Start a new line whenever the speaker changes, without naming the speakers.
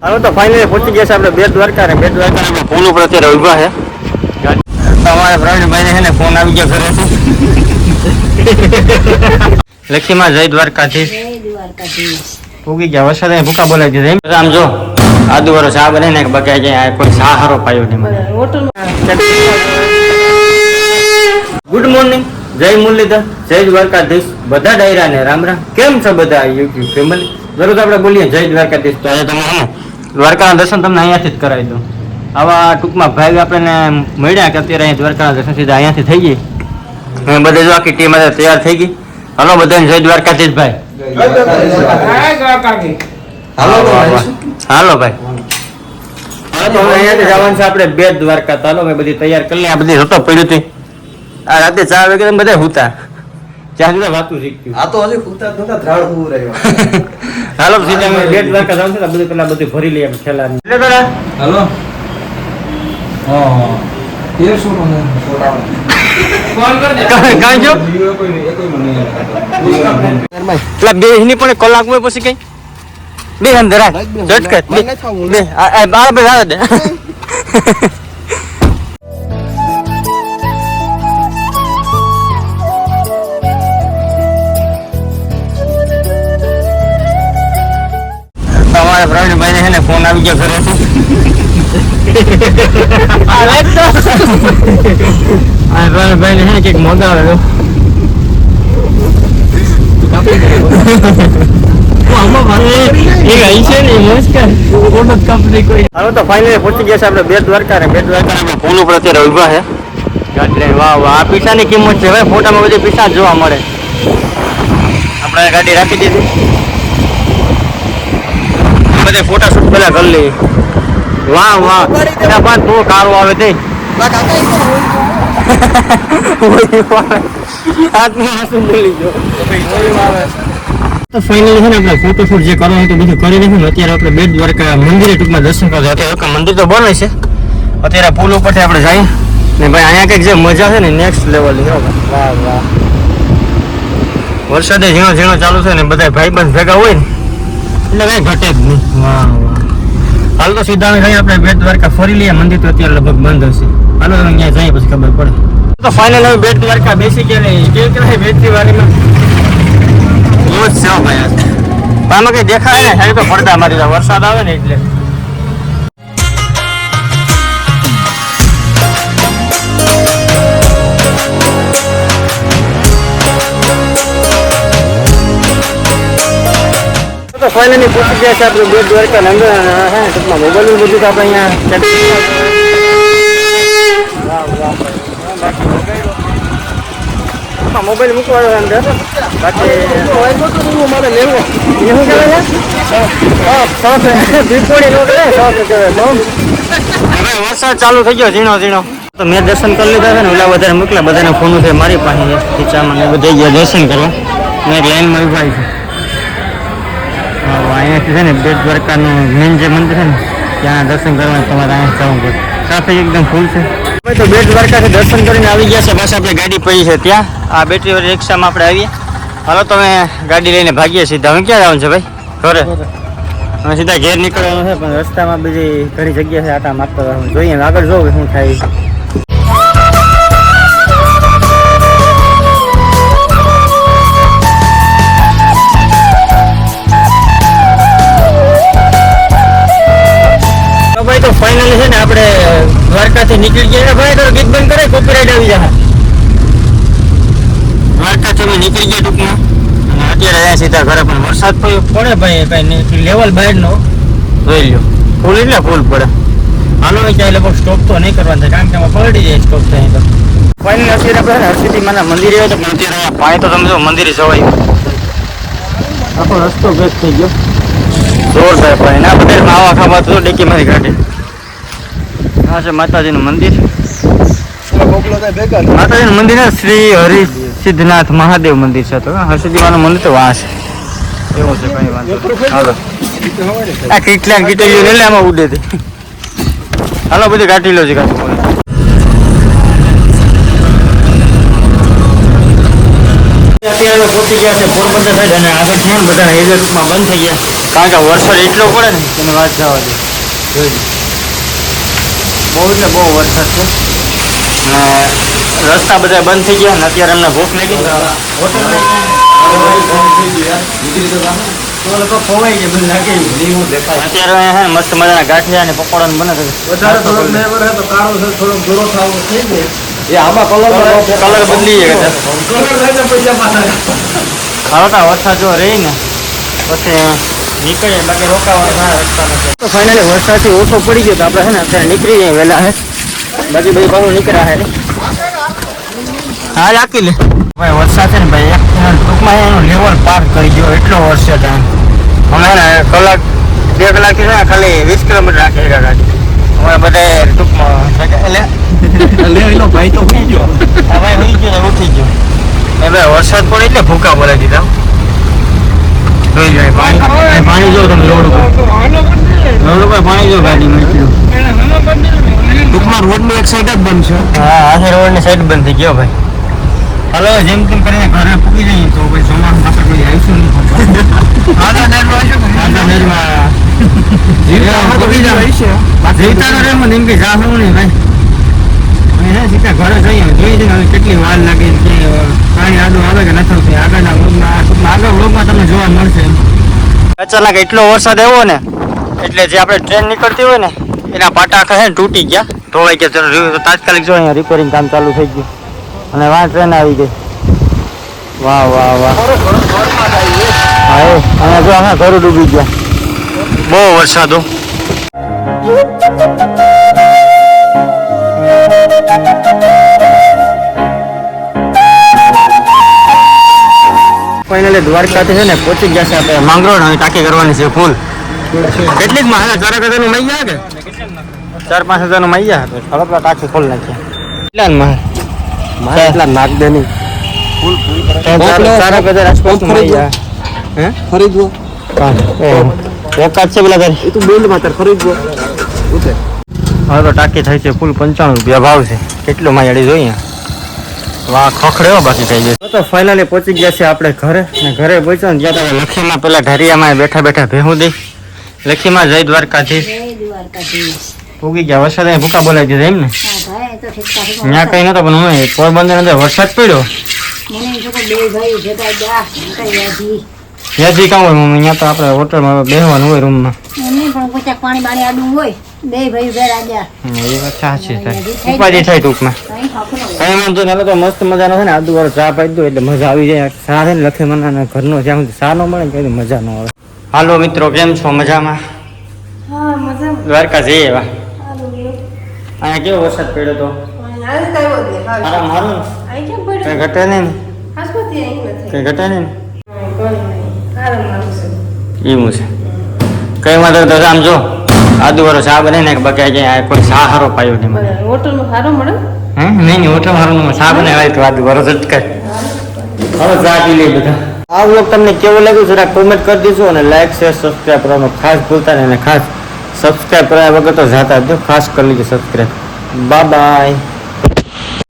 હવે તો ફાઇનલી પહોંચી ગયા છે આપણે બે દ્વારકા ને બે દ્વારકા આપણે પુલ ઉપર અત્યારે ઊભા છે. તમારા પ્રવીણભાઈ છે ને ફોન આવી ગયો ઘરે લક્ષ્મીમાં જય દ્વારકાધીશ.
જય દ્વારકાધીશ
ઉગી ગયા વરસાદ ભૂખા ભૂકા બોલાવી દીધા. એમ આમ જો આદુ વાળો ચા બને ને બગાઈ જાય કોઈ ચા હારો પાયો નહીં મને. ગુડ મોર્નિંગ જય મુરલીધર જય દ્વારકાધીશ. બધા ડાયરા ને રામ રામ. કેમ છો બધા યુટ્યુબ ફેમિલી દરરોજ આપણે બોલીએ જય દ્વારકાધીશ. તો આજે તમે હે દ્વારકાના દર્શન તમને અહીંયાથી જ કરાવી દઉં. આવા ટૂંકમાં ભાઈ આપણને મળ્યા કે અત્યારે અહીં દ્વારકાના દર્શન સીધા અહીંયાથી થઈ ગઈ. અમે બધે જો આખી ટીમ તૈયાર થઈ ગઈ. હલો બધાને જય દ્વારકાધીશ ભાઈ. હાલો ભાઈ. અહીંયાથી જવાનું છે આપણે બે દ્વારકા. ચાલો મેં બધી તૈયાર કરી આ બધી હતો પડ્યું હતી. આ રાતે ચાર વાગે તમે બધા હુતા. ચાર સુધી વાતું શીખ્યું.
આ તો હજી હુતા નતા ધ્રાળ હું રહ્યો
હાલો સીધા અમે બે વાકા જાવ છે બધું પેલા બધું ભરી લઈએ ખેલા એટલે પેલા
હાલો. હા તેરસો નો
કાંઈ જો પેલા બે એની પણ કલાક હોય પછી કઈ? બે. અંદર બે. બાર બે આ પ્રવીણભાઈ ને કંઈક મંગાવેલો હાલો, તો ફાઇનલી પહોંચી ગયા છે આપણે બે દ્વારકા બેટ દ્વારકા આપણે પુલ ઉપર છે. ગાડી વાહ વાહ. આ પીસાની કિંમત છે હવે ફોટામાં બધી પીસા જોવા મળે. આપણે ગાડી રાખી દીધી. બધે ફોટા શૂટ પેલા કરી લઈએ. વાહ વાહ. એના બાદ બહુ કારો આવે તે. તો ફાઇનલી છે ને આપણે ફોટોશૂટ જે કરવાનું હતું બધું કરી નાખ્યું અત્યારે આપણે બેટ દ્વારકા મંદિરે ટૂંકમાં દર્શન કરવા અત્યારે તો મંદિર તો બને છે. અત્યારે પુલ ઉપરથી આપણે જઈએ. ને ભાઈ અહીંયા કંઈક જે મજા છે ને નેક્સ્ટ લેવલની હો વરસાદે ઝીણો ઝીણો ચાલુ છે ને બધા ભાઈબંધ ભેગા હોય ને, એટલે કઈ ઘટે જ નહીં. વાહ વાહ. હાલ તો સીધા આપણે બેટ દ્વારકા, ફરી લઈએ. મંદિર તો અત્યારે લગભગ બંધ હશે. હાલો તમે અહીંયા જાય પછી ખબર પડે તો ફાઇનલ હવે બેટ દ્વારકા બેસી ગયા ને જે કહેવાય બેટની વાળીમાં બહુ જ છે ભાઈ. આમાં કંઈ દેખાય ને સાહેબ તો પડદા મારી. વરસાદ આવે ને એટલે તો ફાઇનલી પૂછી ગયા છે આપણે બેટ દ્વારકા ને હા ટૂંકમાં મોબાઈલ બધું તો આપણે અહીંયા. બાકી મોબાઈલ મૂકવાનો અંદર. બાકી મારે લેવો એ શું કહેવાય. વરસાદ ચાલુ થઈ ગયો ઝીણો ઝીણો. તો મેં દર્શન કરી લીધા છે ને ઓલા વધારે મોકલા બધાને ફોન છે મારી પાસે ખીચામાં ને બધા ગયા દર્શન કરવા. મેં એક લાઈનમાં ઊભા છે. હા, અહીંયાથી છે ને બેટ દ્વારકાનું મેન જે મંદિર છે ને ત્યાં દર્શન કરવા તમારે અહીંયા જવું પડે ટ્રાફિક એકદમ ફૂલ છે. તો બેટ દ્વારકાથી દર્શન કરીને આવી ગયા છે. બસ આપણે ગાડી પડી છે ત્યાં. આ બેટરી રિક્ષામાં આપણે આવીએ. હાલો, તો અમે ગાડી લઈને ભાગીએ સીધા. હવે ક્યાં જવાનું છે ભાઈ? ઘરે? અમે સીધા ઘેર નીકળવાનું છે, પણ રસ્તામાં બીજી ઘણી જગ્યા છે, આટા મારતા જોઈએ આગળ જોઉં શું થાય. ભાઈ, તો ફાઇનલી છે ને આપણે દ્વારકાથી નીકળી ગયા. ભાઈ તો ગીત બંધ કરે કોપીરાઈટ આવી જાય દ્વારકાથી અમે નીકળી ગયા ટૂંકમાં. અને અત્યારે અહીંયા સીધા ઘરે પણ વરસાદ પડ્યો. પડે ભાઈ કઈ લેવલ બહારનો. જોઈ લ્યો. ફૂલ એટલે ફૂલ પડે. હાલો ક્યાંય લગભગ સ્ટોપ તો નહીં કરવાનો થાય કારણ કે આમાં પલટી જાય સ્ટોપ થાય તો. ફાઇનલી અત્યારે આપણે હરસિદ્ધિ માના મંદિરે આવ્યો તો પણ અત્યારે અહીંયા પાણી તો તમે જો મંદિરે જવાય. આખો રસ્તો બેસ્ટ થઈ ગયો. જોરદાર પાણી ના બધા આવા ખાવા તો ડેકી મારી ગાડી આ છે માતાજીનું મંદિર. માતાજીનું મંદિર શ્રી હરિ સિદ્ધનાથ મહાદેવ મંદિર છે તો હર્ષદીવાનું મંદિર તો વાંસ. એવું છે કઈ વાંધો હાલો. આ કેટલા કીટલીઓ ને આમાં ઉડે તે. હાલો બધું કાઢી લો છે કાઢી અત્યારે પહોંચી ગયા છે પોરબંદર સાઈડ અને આગળ છે ને બધા રૂટમાં બંધ થઈ ગયા. કારણ કે વરસાદ એટલો પડે ને તેની વાત જવા દે. જોઈ. બહુ એટલે બહુ વરસાદ છે. અને રસ્તા બધા બંધ થઈ ગયા અને અત્યારે અમને ભૂખ લાગી. અત્યારે હે મસ્ત મજાના ગાંઠિયા અને પકોડા ને બને છે.
આમાં કલર
કલર બદલી જાય હળકા વરસાદ જો રહી ને પછી નીકળે બાકી રોકાવાનો ઘણા રસ્તા નથી. તો ફાઇનલી વરસાદથી ઓછો પડી ગયો તો આપણે છે ને અત્યારે નીકળી જઈએ વહેલા હે? બાકી બધું પાછું નીકળ્યા હે? હા રાખી લે. ભાઈ વરસાદ છે ને ભાઈ એક ટૂંકમાં એનું લેવલ પાર કરી ગયો એટલો વરસાદ એમ. અમે ને કલાક બે કલાકથી છે ને ખાલી વીસ કિલોમીટર રાખી રહ્યા ગાડી. અમે બધા ટૂંકમાં એટલે
ભાઈ તો ઉઠી ગયો.
ભાઈ ઉઠી ગયો ને ઉઠી ગયો. એ ભાઈ વરસાદ પડે એટલે ભૂકા બોલાવી દીધા. જોઈ જાય પાણી પાણી જો તમે રોડ ઉપર. રોડ ઉપર પાણી જો ગાડીમાં એટલું
ટૂંકમાં રોડની એક સાઈડ જ બંધ છે
હા આ રોડની સાઈડ બંધ થઈ ગયો ભાઈ? હલો જેમ તેમ કરીને ઘરે પૂકી જઈએ તો ભાઈ સોમવાર આપણે કોઈ આવીશું નહીં.
આધા નેરમાં આવીશું
આંધા નેરમાં
જીવતા તો બીજા હોય છે
જીવતા તો રેમાં એમ કે જાહું નહીં ભાઈ. અને સીધા ઘરે જઈએ, જોઈ જઈને કેટલી વાર લાગે ને કે પાણી આડું આવે કે નથી આવતું આગળના વ્લોગમાં આગળ વ્લોગમાં તમને જોવા મળશે અચાનક એટલો વરસાદ આવ્યો ને, એટલે જે આપણે ટ્રેન નીકળતી હોય ને, એના પાટા ને તૂટી ગયા. ધોવાઈ ગયા તો રી- તાત્કાલિક જો અહીંયા રિપેરિંગ કામ ચાલુ થઈ ગયું. અને વાહ ટ્રેન આવી ગઈ. વાહ વાહ વાહ. હા અને જો અમે ઘર ડૂબી ગયા. બહુ વરસાદ ફાઇનલી દ્વારકાથી છે ને પહોંચી ગયા છે આપણે. માંગરોળ હવે ટાંકી કરવાની છે ફૂલ કેટલીકમાં હા? ચાર હજારનું મળી જાય કે? ચાર પાંચ હજારનું મળી તો ચાલો ટાંકી ખોલ નાખીએ. કેટલા માં
મારે એટલા નાક દે નહીં
ચાર ચાર હજાર આસપાસ મળી જાય હે?
ખરીદવો.
એકાદ છે પેલા તારી.
એ તું બિલ્ડમાં તાર ખરીદવો. ઉતે
હવે તો ટાંકી થઈ છે ફૂલ પંચાણું રૂપિયા ભાવ છે. કેટલું માં જોઈએ? વાહ ખખડ્યો બાકી થઈ જાય તો ફાઇનલી પહોંચી ગયા છે આપણે ઘરે. ને ઘરે પહોંચ્યા ને ત્યાં તમે લખીમાં પેલા ઢરિયામાં બેઠા બેઠા ભેહું દઈ લખીમાં જય
જય દ્વારકાધીશ.
ઉગી ગયા. વરસાદ અહીંયા ભૂકા બોલાવી દીધા એમ ને. ત્યાં કઈ નતો પણ હું પોરબંદર અંદર વરસાદ પડ્યો.
મને એમ થયું કે બે ભાઈ ભેગા ગયા, કઈ યાદી.
કામ હોય? મમ્મી ત્યાં તો આપણે હોટલમાં બેહવાનું હોય રૂમમાં.
પાણી બાણી આડું હોય. બે ભાઈ ભેગા ગયા.
એ વાત સાચી છે. ઉપાધિ થાય ટૂંકમાં.
કઈ
વાંધો નહીં તો મસ્ત મજાનો છે ને આદુ વાળો ચા પાઈ દો એટલે મજા આવી જાય. સારા ને લખે મના ઘરનો જ્યાં સુધી ન મળે ને ત્યાં મજા ન આવે. હાલો મિત્રો કેમ છો? મજામાં? દ્વારકા જઈએ એવા. અહીંયા કેવો વરસાદ પડ્યો તો. મારા કઈ ઘટે નહીં કઈ ઘટે નહીં એવું છે. કઈ વાંધો તો આમ જો. આદુ વાળો ચા બને ને બાકી આજે આ કોઈ ચા સારો પાયો નહીં મને.
હોટલમાં સારું મળે?
હે નહીં હોટલ મારું ચા બનાવાય તો આદુ વાળો ઝટકાય. હવે ચા પી લઈ બધા. આ વ્લોગ તમને કેવો લાગ્યું જરા કોમેન્ટ કરી દીધું અને લાઈક શેર સબસ્ક્રાઈબ કરવાનું ખાસ ભૂલતા નહીં અને ખાસ સબસ્ક્રાઈબ કર્યા વગર તો જાતા જ જો ખાસ કરી લીધું સબસ્ક્રાઈબ બાય બાય